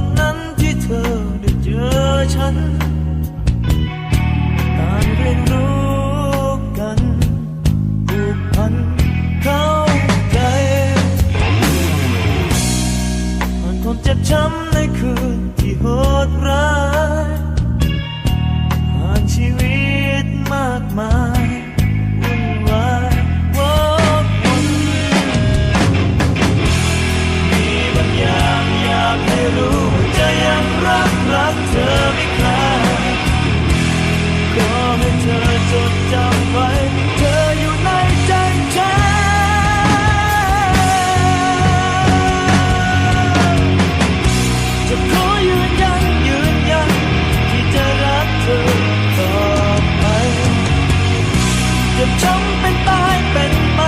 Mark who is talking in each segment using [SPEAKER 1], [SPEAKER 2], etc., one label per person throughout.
[SPEAKER 1] วันนั้นที่เธอได้เจอฉันการเรียนรู้ จมเป็นตายเป็นไป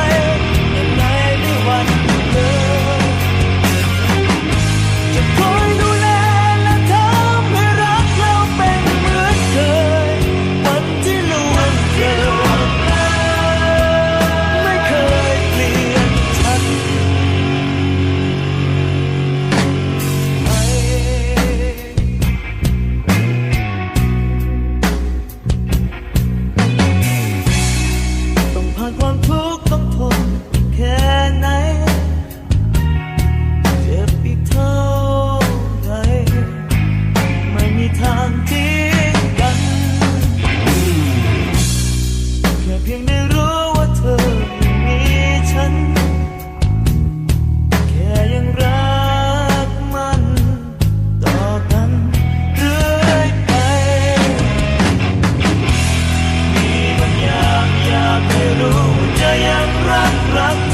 [SPEAKER 1] Love, rock.